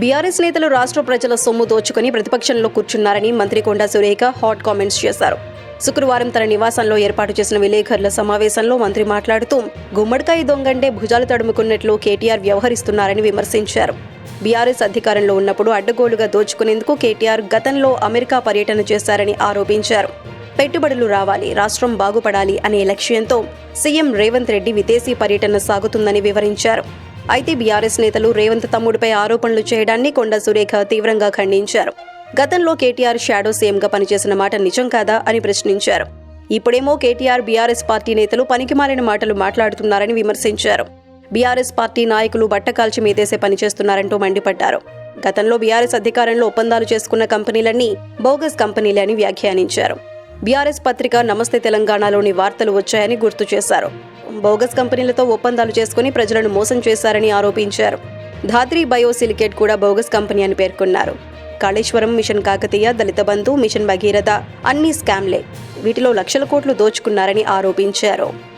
BRS నేతలు రాష్ట్ర ప్రజల సొమ్ము దోచుకుని ప్రతిపక్షంలో కూర్చున్నారని మంత్రి కొండా సురేఖ హాట్ కామెంట్స్ చేశారు. శుక్రవారం తన నివాసంలో ఏర్పాటు చేసిన విలేకరుల సమావేశంలో మంత్రి మాట్లాడుతూ గుమ్మడికాయ దొంగంటే భుజాలు తడుముకున్నట్లు కేటీఆర్ వ్యవహరిస్తున్నారని విమర్శించారు. బీఆర్ఎస్ అధికారంలో ఉన్నప్పుడు అడ్డగోలుగా దోచుకునేందుకు కేటీఆర్ గతంలో అమెరికా పర్యటన చేశారని ఆరోపించారు. పెట్టుబడులు రావాలి రాష్ట్రం బాగుపడాలి అనే లక్ష్యంతో సీఎం రేవంత్ రెడ్డి విదేశీ పర్యటన సాగుతుందని వివరించారు. అయితే బీఆర్ఎస్ నేతలు రేవంత్ తమ్ముడిపై ఆరోపణలు చేయడాన్ని కొండ సురేఖ తీవ్రంగా ఖండించారు. గతంలో కేటీఆర్ షాడో సీఎంగా పనిచేసిన మాట నిజం కాదా అని ప్రశ్నించారు. ఇప్పుడేమో కేటీఆర్ బీఆర్ఎస్ పార్టీ నేతలు పనికిమాలిన మాటలు మాట్లాడుతున్నారని విమర్శించారు. బీఆర్ఎస్ పార్టీ నాయకులు బట్టకాల్చి మీదేసే పనిచేస్తున్నారంటూ మండిపడ్డారు. గతంలో బీఆర్ఎస్ అధికారంలో ఒప్పందాలు చేసుకున్న కంపెనీలన్నీ బోగస్ కంపెనీలే అని వ్యాఖ్యానించారు. బీఆర్ఎస్ పత్రిక నమస్తే తెలంగాణలోని వార్తలు వచ్చాయని గుర్తు చేశారు. బోగస్ కంపెనీలతో ఒప్పందాలు చేసుకుని ప్రజలను మోసం చేశారని ఆరోపించారు. ధాత్రి బయోసిలికేట్ కూడా బోగస్ కంపెనీ అని పేర్కొన్నారు. కాళేశ్వరం మిషన్ కాకతీయ దళిత బంధు మిషన్ భగీరథ అన్ని స్కామ్లే. వీటిలో లక్షల కోట్లు దోచుకున్నారని ఆరోపించారు.